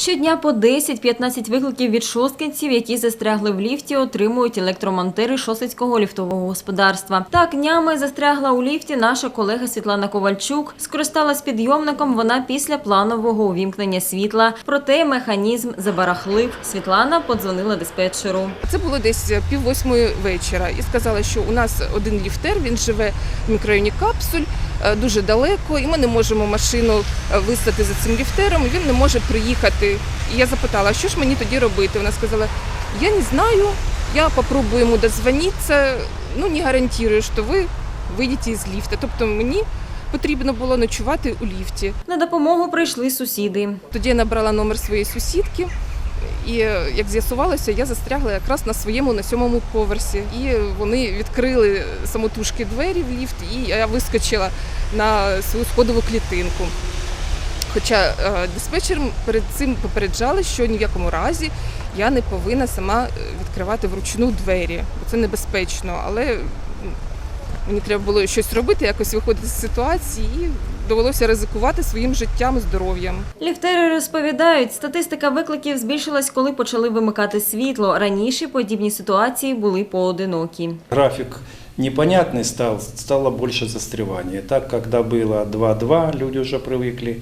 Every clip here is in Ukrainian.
Щодня по 10-15 викликів від шосткинців, які застрягли в ліфті, отримують електромонтери шосицького ліфтового господарства. Так, днями застрягла у ліфті наша колега Світлана Ковальчук. Скористалась підйомником вона після планового увімкнення світла. Проте механізм забарахлив. Світлана подзвонила диспетчеру. Це було десь пів восьмої вечора, і сказали, що у нас один ліфтер, він живе в мікрорайоні Капсуль е, дуже далеко, і ми не можемо машину е, вистати за цим ліфтером. Він не може приїхати. І я запитала, що ж мені тоді робити? Вона сказала: я не знаю, я попробую йому дозвонитися, ну не гарантую, що ви вийдете з ліфта. Тобто мені потрібно було ночувати у ліфті. На допомогу прийшли сусіди. Тоді я набрала номер своєї сусідки. І як з'ясувалося, я застрягла якраз на своєму на сьомому поверсі. І вони відкрили самотужки двері в ліфт, і я вискочила на свою сходову клітинку. Хоча е, диспетчер перед цим попереджали, що ні в якому разі я не повинна сама е, відкривати вручну двері. бо Це небезпечно, але м, мені треба було щось робити, якось виходити з ситуації, і довелося ризикувати своїм життям і здоров'ям. Ліфтери розповідають, статистика викликів збільшилась, коли почали вимикати світло. Раніше подібні ситуації були поодинокі. График непонятный стал, стало больше застревания. Так, когда было 2-2, люди уже привыкли, э,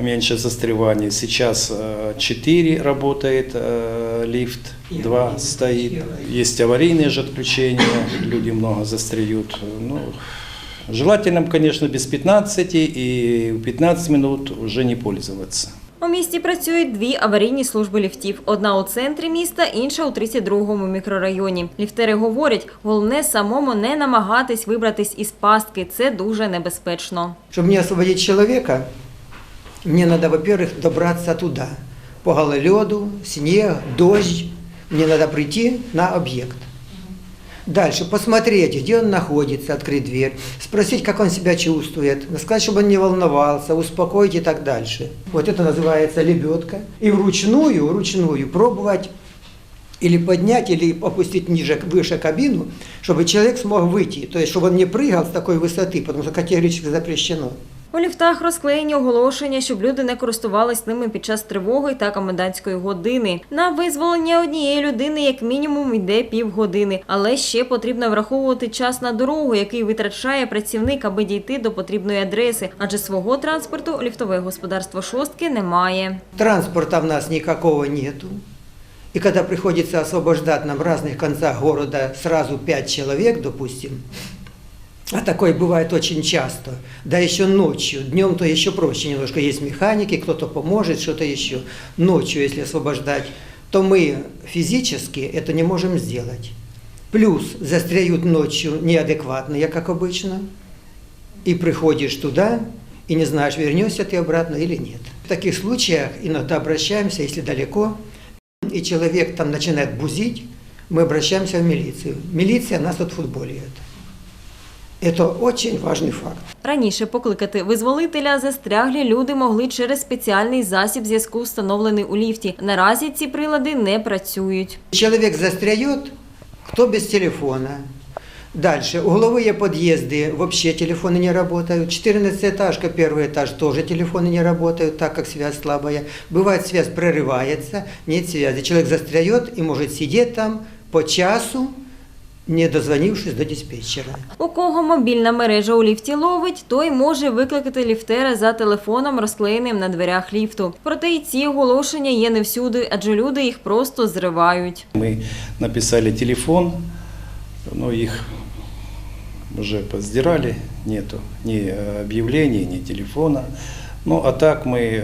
меньше застреваний. Сейчас э, 4 работает э, лифт, 2 стоит. Есть аварийные же отключения, люди много застреют. Ну, желательно, конечно, без 15 и в 15 минут уже не пользоваться. У місті працюють дві аварійні служби ліфтів: одна у центрі міста, інша у 32-му мікрорайоні. Ліфтери говорять, головне самому не намагатись вибратись із пастки. Це дуже небезпечно. Чтобы мне освободить человека, мне надо, во-первых, добраться туда. По гололеду, снег, дождь. Мне надо прийти на объект. Дальше посмотреть, где он находится, открыть дверь, спросить, как он себя чувствует, сказать, чтобы он не волновался, успокоить и так дальше. Вот это называется лебедка. И вручную, вручную пробовать или поднять, или опустить ниже, выше кабину, чтобы человек смог выйти. То есть, чтобы он не прыгал с такой высоты, потому что категорически запрещено. У ліфтах розклеєні оголошення, щоб люди не користувались ними під час тривоги та комендантської години. На визволення однієї людини як мінімум йде півгодини, але ще потрібно враховувати час на дорогу, який витрачає працівник, аби дійти до потрібної адреси, адже свого транспорту ліфтове господарство шостки не має. Транспорта в нас никакого нету. И когда приходится освобождать нам в разных концах города сразу пять человек, допустим, а такое бывает очень часто, да еще ночью, днем то еще проще немножко, есть механики, кто-то поможет, что-то еще. Ночью, если освобождать, то мы физически это не можем сделать. Плюс застряют ночью неадекватные, как обычно, и приходишь туда, и не знаешь, вернешься ты обратно или нет. В таких случаях иногда обращаемся, если далеко, и человек там начинает бузить, мы обращаемся в милицию. Милиция нас отфутболивает. Это очень важный факт. Раніше покликати визволителя застряглі люди могли через спеціальний засіб зв'язку, встановлений у ліфті. Наразі ці прилади не працюють. Человек застряет, кто без телефона. Дальше. Угловые подъезды вообще телефоны не работают. 14-этажка, первый этаж тоже телефоны не работают, так как связь слабая. Бывает связь прерывается, нет связи. Человек застряет и может сидеть там по часу, не дозвонившись до диспетчера. У кого мобільна мережа у ліфті ловить, той може викликати ліфтера за телефоном, розклеєним на дверях ліфту. Проте й ці оголошення є не всюди, адже люди їх просто зривають. Мы написали телефон, но их уже поздирали, нету ни э, объявлений, ни телефона. Ну, а так мы,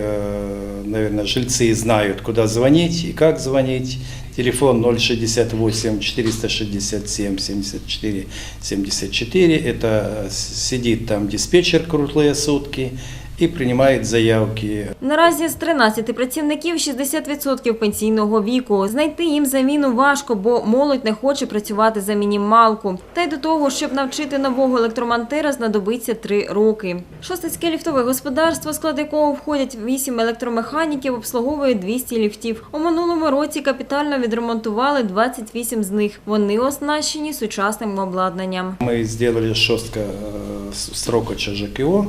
наверное, жильцы знают, куда звонить и как звонить. Телефон 068 467 74 74. Это э, сидит там диспетчер круглые сутки и принимает заявки Наразі з 13 працівників 60% пенсійного віку. Знайти їм заміну важко, бо молодь не хоче працювати за мінімалку. Та й до того, щоб навчити нового електромонтера, знадобиться 3 роки. Шостицьке ліфтове господарство, склад якого входять 8 електромеханіків, обслуговує 200 ліфтів. У минулому році капітально відремонтували 28 з них. Вони оснащені сучасним обладнанням. Мы сделали жестко э, с- ЧЖКО,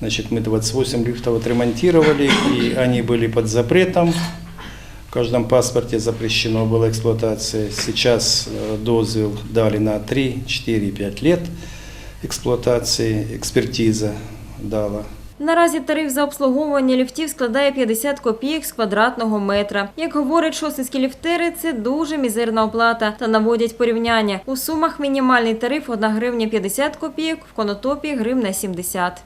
Значит, мы 28 лифтов отремонтировали, и они были под запретом. В каждом паспорте запрещено было эксплуатация. Сейчас э, дозвел дали на 3, 4, 5 лет эксплуатации, экспертиза дала. Наразі тариф за обслуговування ліфтів складає 50 копійок з квадратного метра. Як говорять шосицькі ліфтери, це дуже мізерна оплата та наводять порівняння. У сумах мінімальний тариф 1 гривня 50 копійок, в конотопі гривня 70.